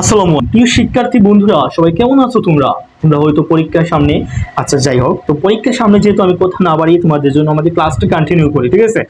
আসসালামু। প্রিয় শিক্ষার্থী বন্ধুরা, সবাই কেমন আছো তোমরা তোমরা হয়তো পরীক্ষার সামনে আচ্ছা যাই হোক, তো পরীক্ষার সামনে যেহেতু আমি কথা না বাড়িয়ে তোমাদের জন্য আমাদের ক্লাসটা কন্টিনিউ করি, ঠিক আছে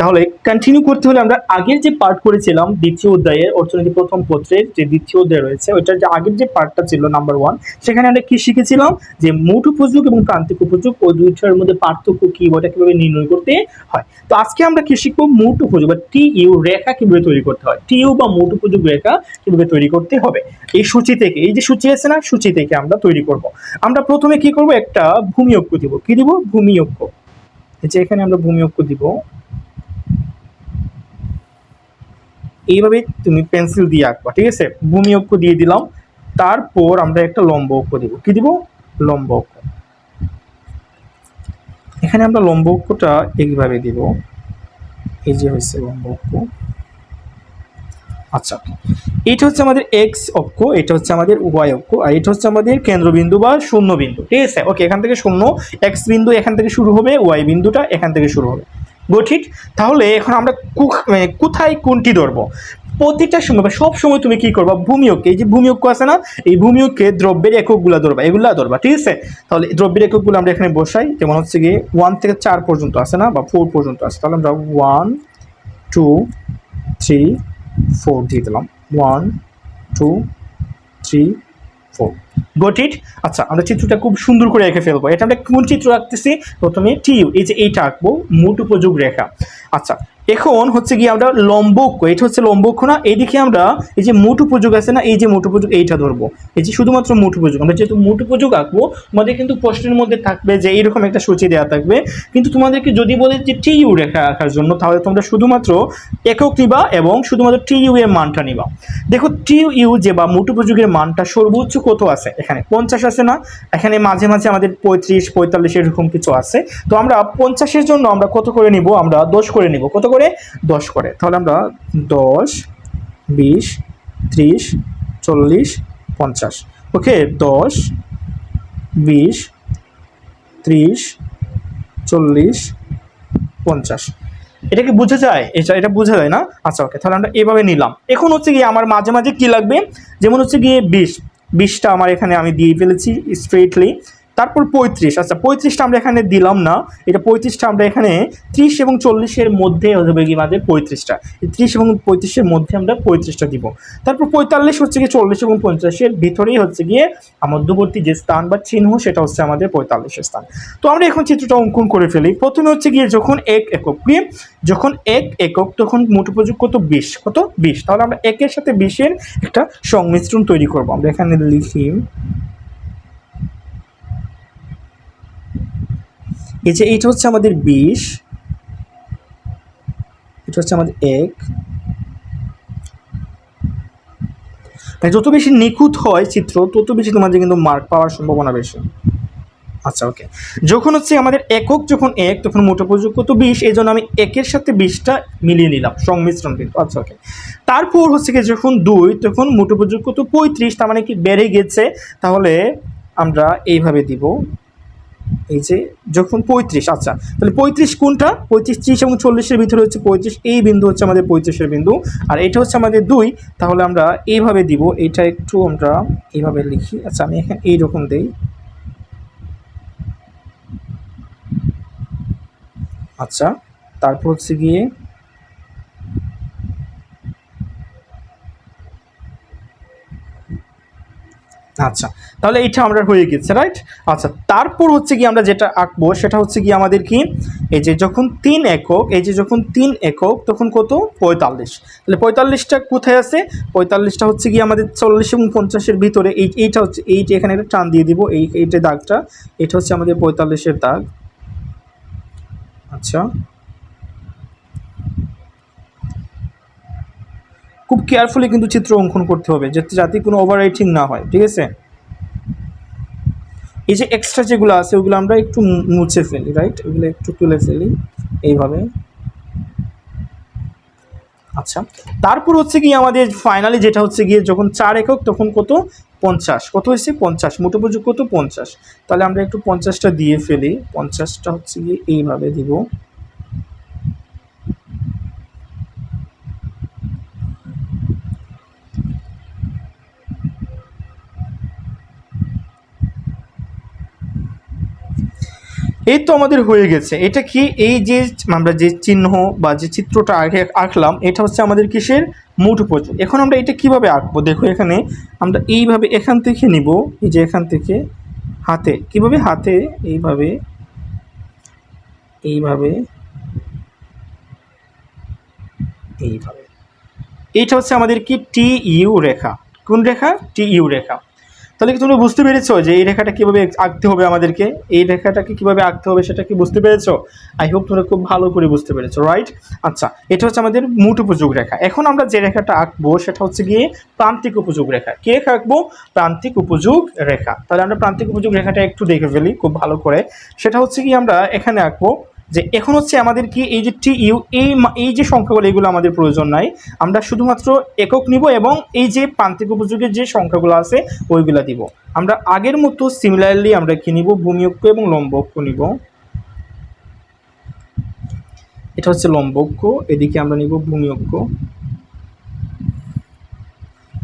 তাহলে কন্টিনিউ করতে হলে আমরা আগের যে পার্ট করেছিলাম, দ্বিতীয় অধ্যায়ের অর্থনীতি প্রথম পত্রের যে দ্বিতীয় অধ্যায় রয়েছে, ওইটার যে আগের যে পার্টটা ছিল নাম্বার ওয়ান সেখানে আমরা কি শিখেছিলাম? যে মোট উপযোগ এবং প্রান্তিক উপযোগ ও দুইটার মধ্যে পার্থক্য কি ওটা কীভাবে নির্ণয় করতে হয়? তো আজকে আমরা কি শিখব? মোট উপযোগ বা টি ইউ রেখা কীভাবে তৈরি করতে হয়? টি ইউ বা মোট উপযোগ রেখা কীভাবে তৈরি করতে হবে? এই সূচি থেকে, এই যে সূচি আছে না, সূচি থেকে আমরা তৈরি করব। আমরা প্রথমে কি করব? একটা ভূমি অক্ষ দিব। কি দিব? ভূমি অক্ষ। যে এখানে আমরা ভূমি অক্ষ দিব। এইভাবে তুমি পেন্সিল দিয়ে আঁকবা, ঠিক আছে? ভূমি অক্ষ দিয়ে দিলাম, তারপর আমরা একটা লম্ব অক্ষ দিব। কি দিব? লম্ব অক্ষ। এখানে আমরা লম্ব অক্ষটা এইভাবে দিব। এই যে হয়েছে লম্ব অক্ষ। আচ্ছা এটা হচ্ছে আমাদের এক্স অক্ষ, এটা হচ্ছে আমাদের ওয়াই অক্ষ, আর এটা হচ্ছে আমাদের কেন্দ্রবিন্দু বা শূন্য বিন্দু ঠিক আছে? ওকে এখান থেকে শূন্য এক্স বিন্দু এখান থেকে শুরু হবে ওয়াই বিন্দুটা এখান থেকে শুরু হবে। গঠিত, তাহলে এখন আমরা কোথায় কোনটি ধরবো? প্রতিটা সময় বা সব সময় তুমি কি করবা? ভূমি অক্ষ এই যে ভূমি আছে না, এই ভূমি অক্ষে দ্রব্যের এককগুলো ধরবা, এগুলা ধরবা, ঠিক আছে? তাহলে দ্রব্যের এককগুলো আমরা এখানে বসাই, যেমন হচ্ছে গিয়ে ওয়ান থেকে চার পর্যন্ত আছে না, বা ফোর পর্যন্ত আছে, তাহলে আমরা ওয়ান টু থ্রি ফোর দিয়ে দিলাম। One two three four got it আচ্ছা আমরা চিত্রটা খুব সুন্দর করে এঁকে ফেলব। এটা আমরা কোন চিত্র আঁকতেছি? প্রথমে টিউ, এই যে এইটা আঁকবো, মোট উপযোগ রেখা। আচ্ছা এখন হচ্ছে কি আমরা লম্বক্ষ এটা হচ্ছে লম্বক্ষ না? এইদিকে আমরা এই যে উপযোগ আছে না, এই যে উপযোগ, এইটা ধরবো। এই যে শুধুমাত্র উপযোগ, আমরা যেহেতু উপযোগ আঁকবো আমাদের কিন্তু প্রশ্নের মধ্যে থাকবে যে এইরকম একটা সূচি দেওয়া থাকবে। কিন্তু তোমাদেরকে যদি বলে যে টি ইউ রেখা আঁকার জন্য, তাহলে তোমরা শুধুমাত্র একক নিবা এবং শুধুমাত্র টি ইউ এর মানটা নিবা। দেখো টি ইউ যে বা উপযোগের মানটা সর্বোচ্চ কত আছে? এখানে পঞ্চাশ আছে না? এখানে মাঝে মাঝে আমাদের পঁয়ত্রিশ, পঁয়তাল্লিশ এরকম কিছু আছে। তো আমরা পঞ্চাশের জন্য আমরা কত করে নিব? আমরা দশ করে নিব। কত করে দশ করে। তাহলে আমরা দশ, বিশ, ত্রিশ, চল্লিশ, পঞ্চাশ। ওকে, দশ, বিশ, ত্রিশ, চল্লিশ, পঞ্চাশ। এটা কি বোঝা যায়? এটা এটা বোঝা যায় না? আচ্ছা ওকে, তাহলে আমরা এভাবে নিলাম। এখন হচ্ছে গিয়ে আমার মাঝে মাঝে কি লাগবে? যেমন হচ্ছে গিয়ে বিশ। বিশটা আমার এখানে আমি দিয়ে ফেলেছি স্ট্রেটলি তারপর পঁয়ত্রিশ। আচ্ছা পঁয়ত্রিশটা আমরা এখানে দিলাম না। এটা পঁয়ত্রিশটা আমরা এখানে ত্রিশ এবং চল্লিশের মধ্যে হবে কি আমাদের পঁয়ত্রিশটা। ত্রিশ এবং পঁয়ত্রিশের মধ্যে আমরা পঁয়ত্রিশটা দিব। তারপর পঁয়তাল্লিশ হচ্ছে গিয়ে চল্লিশ এবং পঞ্চাশের ভিতরেই হচ্ছে গিয়ে মধ্যবর্তী যে স্থান বা চিহ্ন, সেটা হচ্ছে আমাদের পঁয়তাল্লিশের স্থান। তো আমরা এখন চিত্রটা অঙ্কন করে ফেলি। প্রথমে হচ্ছে গিয়ে যখন এক একক, কি? যখন এক একক, তখন মোট কত? বিশ। কত? বিশ। তাহলে আমরা একের সাথে বিশের একটা সংমিশ্রণ তৈরি করব। আমরা এখানে লিখি এই যে এইটা হচ্ছে আমাদের বিশ, এটা হচ্ছে আমাদের এক। তাই যত বেশি নিখুঁত হয় চিত্র, তত বেশি তোমাদের কিন্তু মার্ক পাওয়ার সম্ভাবনা বেশি। আচ্ছা ওকে যখন হচ্ছে আমাদের একক যখন এক, তখন মোট উপযোগ কত? বিশ। এই জন্য আমি একের সাথে বিশটা মিলিয়ে নিলাম, সংমিশ্রণ কিন্তু। আচ্ছা ওকে তারপর হচ্ছে কি যখন দুই, তখন মোট উপযোগ কত? পঁয়ত্রিশ। তার মানে কি বেড়ে গেছে। তাহলে আমরা এইভাবে দিব। এই যে যখন পঁয়ত্রিশ আচ্ছা তাহলে পঁয়ত্রিশ কোনটা? পঁয়ত্রিশ, ত্রিশ এবং চল্লিশের ভিতরে হচ্ছে পঁয়ত্রিশ, এই বিন্দু হচ্ছে আমাদের পঁয়ত্রিশের বিন্দু। আর এটা হচ্ছে আমাদের দুই, তাহলে আমরা এইভাবে দিব, এটা একটু আমরা এইভাবে লিখি। আচ্ছা আমি এখানে এইরকম দিই আচ্ছা তারপর হচ্ছে গিয়ে আচ্ছা তাহলে এইটা আমরা হয়ে গেছে রাইট আচ্ছা তারপর হচ্ছে কি আমরা যেটা আঁকবো, সেটা হচ্ছে কি আমাদের কি? এই যে যখন তিন একক, এই যে যখন তিন একক, তখন কত? পঁয়তাল্লিশ। তাহলে পঁয়তাল্লিশটা কোথায় আছে? পঁয়তাল্লিশটা হচ্ছে কি আমাদের চল্লিশ এবং পঞ্চাশের ভিতরে, এই এইটা হচ্ছে এইটা এখানে একটা টান দিয়ে দিব, এই এইটা দাগটা, এটা হচ্ছে আমাদের পঁয়তাল্লিশের দাগ। আচ্ছা। খুব কেয়ারফুলি কিন্তু চিত্র অঙ্কন করতে হবে যাতে যাতে কোনো ওভার রাইটিং না হয়, ঠিক আছে? এই যে এক্সট্রা যেগুলো আছে, ওগুলো আমরা একটু মুছে ফেলি রাইট ওগুলো একটু তুলে ফেলি, এইভাবে। আচ্ছা তারপর হচ্ছে গিয়ে আমাদের ফাইনালি যেটা হচ্ছে গিয়ে যখন চার একক, তখন কত? পঞ্চাশ। কত হয়েছে? পঞ্চাশ। মোট উপযোগ কত? পঞ্চাশ। তাহলে আমরা একটু পঞ্চাশটা দিয়ে ফেলি। পঞ্চাশটা হচ্ছে গিয়ে এইভাবে দিব। এই তো আমাদের হয়ে গেছে। এটা কি এই যে আমরা যে চিহ্ন বা যে চিত্রটা আগে আঁকলাম, এটা হচ্ছে আমাদের কিসের? মোট উপযোগ এখন আমরা এটা কীভাবে আঁকবো? দেখো এখানে আমরা এইভাবে এখান থেকে নিব, এই যে এখান থেকে হাতে। কীভাবে? হাতে এইভাবে এইভাবে এইভাবে। এইটা হচ্ছে আমাদের কি? টি ইউ রেখা। কোন রেখা? টি ইউ রেখা। তাহলে কি তোমরা বুঝতে পেরেছ যে এই রেখাটা কীভাবে আঁকতে হবে আমাদেরকে? এই রেখাটাকে কীভাবে আঁকতে হবে সেটা কি বুঝতে পেরেছ? আই হোপ তোমরা খুব ভালো করে বুঝতে পেরেছ রাইট আচ্ছা এটা হচ্ছে আমাদের মুঠ উপযোগ রেখা। এখন আমরা যে রেখাটা আঁকবো সেটা হচ্ছে গিয়ে প্রান্তিক উপযোগ রেখা। কে রেখা আঁকবো? প্রান্তিক উপযোগ রেখা। তাহলে আমরা প্রান্তিক উপযোগ রেখাটা একটু দেখে ফেলি খুব ভালো করে। সেটা হচ্ছে কি আমরা এখানে আঁকবো যে এখন হচ্ছে আমাদের কি এই যে টি ইউ এই এই যে সংখ্যাগুলো, এগুলো আমাদের প্রয়োজন নাই। আমরা শুধুমাত্র একক নিব এবং এই যে প্রান্তিক উপযোগের যে সংখ্যাগুলো আছে, ওইগুলো দিব। আমরা আগের মতো সিমিলারলি আমরা কি নিব? ভূমিয়ক্ষ এবং লম্বক্ষ নিব। এটা হচ্ছে লম্বক্ষ, এদিকে আমরা নিব ভূমিয়ক্ষ।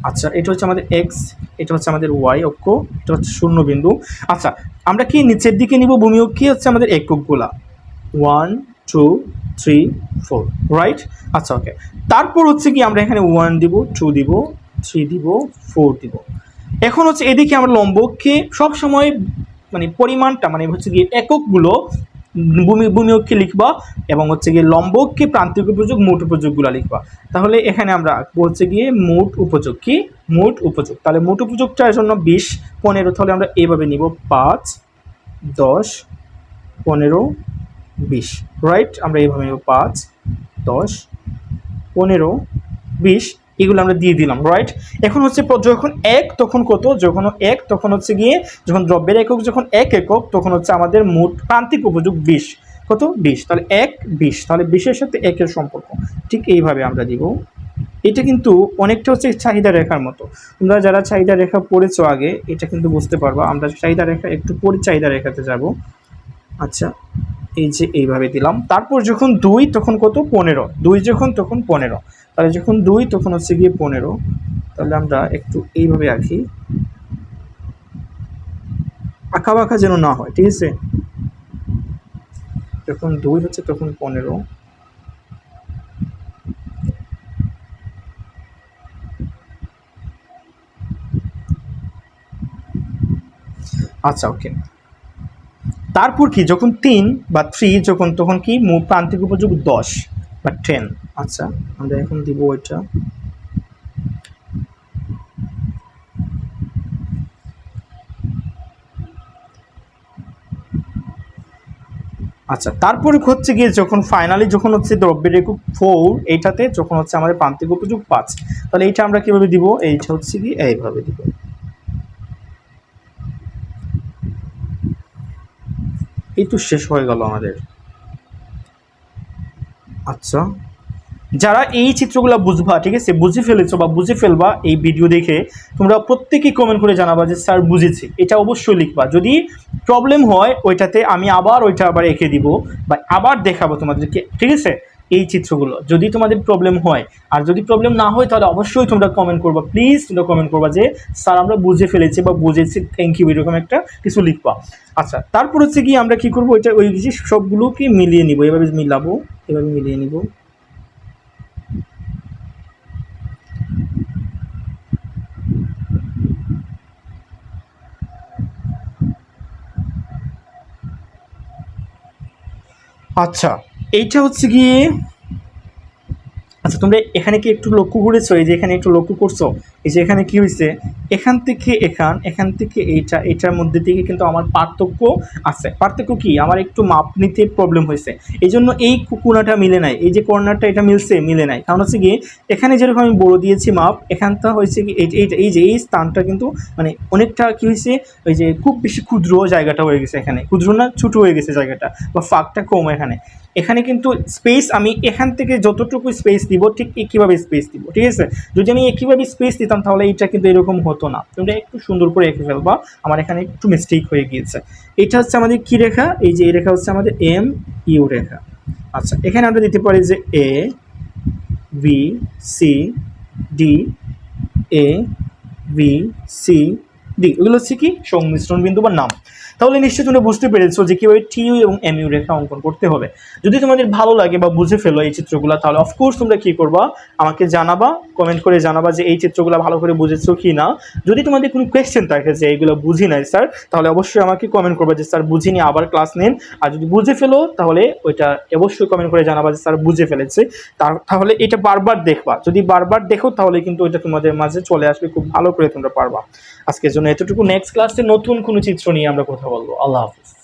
আচ্ছা এটা হচ্ছে আমাদের এক্স এটা হচ্ছে আমাদের ওয়াই অক্ষ, এটা হচ্ছে শূন্য বিন্দু। আচ্ছা আমরা কি নিচের দিকে নিব? ভূমিয়ক্ষী হচ্ছে আমাদের এককগুলা one two three four right আচ্ছা ওকে তারপর হচ্ছে কি আমরা এখানে ওয়ান দিব টু দিব থ্রি দিব ফোর দিব। এখন হচ্ছে এদিকে আমরা লম্বককে সবসময় মানে পরিমাণটা মানে হচ্ছে গিয়ে এককগুলো ভূমি ভূমিয়ক্ষে লিখবা এবং হচ্ছে গিয়ে লম্বককে প্রান্তিক উপযোগ, মোট উপযোগগুলো লিখবা। তাহলে এখানে আমরা হচ্ছে গিয়ে মোট উপযোগ কি? মোট উপযোগ। তাহলে মোট উপযোগটার জন্য বিশ, পনেরো, তাহলে আমরা এইভাবে নিব পাঁচ, দশ, পনেরো বিশ রাইট আমরা এইভাবে পাঁচ, দশ, পনেরো, বিশ, এগুলো আমরা দিয়ে দিলাম রাইট এখন হচ্ছে যখন এক, তখন কত? যখন এক, তখন হচ্ছে গিয়ে যখন দ্রব্যের একক যখন এক একক, তখন হচ্ছে আমাদের মোট প্রান্তিক উপযোগ বিশ। কত? বিশ। তাহলে এক, বিশ। তাহলে বিশের সাথে একের সম্পর্ক। ঠিক এইভাবে আমরা দিব। এটা কিন্তু অনেকটা হচ্ছে চাহিদা রেখার মতো। তোমরা যারা চাহিদা রেখা পড়েছো আগে, এটা কিন্তু বুঝতে পারবা। আমরা চাহিদা রেখা, একটু পরে চাহিদা রেখাতে যাব। আচ্ছা। এই যে এইভাবে দিলাম। তারপর যখন দুই, তখন কত? পনেরো। দুই যখন, তখন পনেরো। তাহলে যখন দুই, তখন হচ্ছে গিয়ে পনেরো। তাহলে আমরা একটু এইভাবে আঁকি। আঁকা বাঁকা যেন না হয়, ঠিক আছে? যখন দুই হচ্ছে, তখন পনেরো। আচ্ছা ওকে তারপর কি? যখন তিন বা থ্রি যখন, তখন কি? প্রান্তিক উপযোগ দশ বা টেন আচ্ছা আমরা এখন দিব ওইটা। আচ্ছা তারপরে হচ্ছে গিয়ে যখন ফাইনালি যখন হচ্ছে দ্রব্যের একক ফোর এইটাতে যখন হচ্ছে আমাদের প্রান্তিক উপযোগ পাঁচ, তাহলে এইটা আমরা কীভাবে দিব? এইটা হচ্ছে কি এইভাবে দিব। এই তো শেষ হয়ে গেল আমাদের। আচ্ছা যারা এই চিত্রগুলো বুঝবা, ঠিক আছে? বুঝে ফেলেছো বা বুঝে ফেলবা এই ভিডিও দেখে, তোমরা প্রত্যেকেই কমেন্ট করে জানাবা যে, স্যার, বুঝেছি। এটা অবশ্যই লিখবা। যদি প্রবলেম হয়, ওইটাতে আমি আবার ওইটা আবার এঁকে দিব বা আবার দেখাবো তোমাদেরকে, ঠিক আছে? এই চিত্রগুলো। যদি তোমাদের প্রবলেম হয়, আর যদি প্রবলেম না হয়, তাহলে অবশ্যই তোমরা কমেন্ট করবা। প্লিজ তোমরা কমেন্ট করবা যে, স্যার, আমরা বুঝে ফেলেছি বা বুঝেছি থ্যাংক ইউ এরকম একটা কিছু লিখবা। আচ্ছা তারপর হচ্ছে কি আমরা কি করব? এটা ওই যে সবগুলোকে মিলিয়ে নিব। এভাবে মিলাবো, এভাবে মিলিয়ে নিব। আচ্ছা এইটা হচ্ছে গিয়ে আচ্ছা তোমরা এখানে কি একটু লক্ষ্য করেছ? এই যে এখানে একটু লক্ষ্য করছ? এই যে এখানে কি হয়েছে এখান থেকে এখান এখান থেকে এইটা এটার মধ্যে থেকে কিন্তু আমার পার্থক্য আছে। পার্থক্য কি? আমার একটু মাপ নিতে প্রবলেম হয়েছে এই জন্য এই কু- কোণাটা মিলে নাই, এই যে কর্নারটা এটা মিলছে, মিলে নাই। কারণ হচ্ছে কি, এখানে যেরকম আমি বড় দিয়েছি মাপ, এখানটা হয়েছে কি, এই এই- এই যে, এই স্থানটা কিন্তু মানে অনেকটা কি হয়েছে ওই যে খুব বেশি ক্ষুদ্র জায়গাটা হয়ে গেছে এখানে। ক্ষুদ্র না, ছোটো হয়ে গেছে জায়গাটা, বা ফাঁকটা কম এখানে। এখানে কিন্তু স্পেস আমি এখান থেকে যতটুকু স্পেস দিব, ঠিক একইভাবে স্পেস দিব, ঠিক আছে? যদি আমি একইভাবে স্পেস দিতাম তাহলে এইটা কিন্তু এরকম হতো না। তোমরা একটু সুন্দর করে এঁকে ফেলবা। আমার এখানে একটু মিস্টেক হয়ে গিয়েছে। এটা হচ্ছে আমাদের কি রেখা? এই যে এই রেখা হচ্ছে আমাদের এম ইউ রেখা। আচ্ছা এখানে আমরা দিতে পারি যে A B C D A B C D এগুলো হচ্ছে কি? সংমিশ্রণ বিন্দু বা নাম। তাহলে নিশ্চয়ই তোমরা বুঝতে পেরেছ যে কীভাবে টিইউ এবং এমইউ রেখা অঙ্কন করতে হবে। যদি তোমাদের ভালো লাগে বা বুঝে ফেলো এই চিত্রগুলো, তাহলে অফকোর্স তোমরা কী করবা? আমাকে জানাবা কমেন্ট করে জানাবা যে এই চিত্রগুলো ভালো করে বুঝেছ কি না যদি তোমাদের কোনো কোয়েশ্চেন থাকে যে এইগুলো বুঝি নাই স্যার তাহলে অবশ্যই আমাকে কমেন্ট করবা যে স্যার বুঝিনি আবার ক্লাস নিন। আর যদি বুঝে ফেলো, তাহলে ওইটা অবশ্যই কমেন্ট করে জানাবা যে স্যার বুঝে ফেলেছে। তাহলে এটা বারবার দেখবা। যদি বারবার দেখো, তাহলে কিন্তু ওইটা তোমাদের মাঝে চলে আসবে, খুব ভালো করে তোমরা পারবা। আজকের জন্য এতটুকু। নেক্সট ক্লাসে নতুন কোনো চিত্র নিয়ে আমরা কথা বলব। আল্লাহ হাফিজ।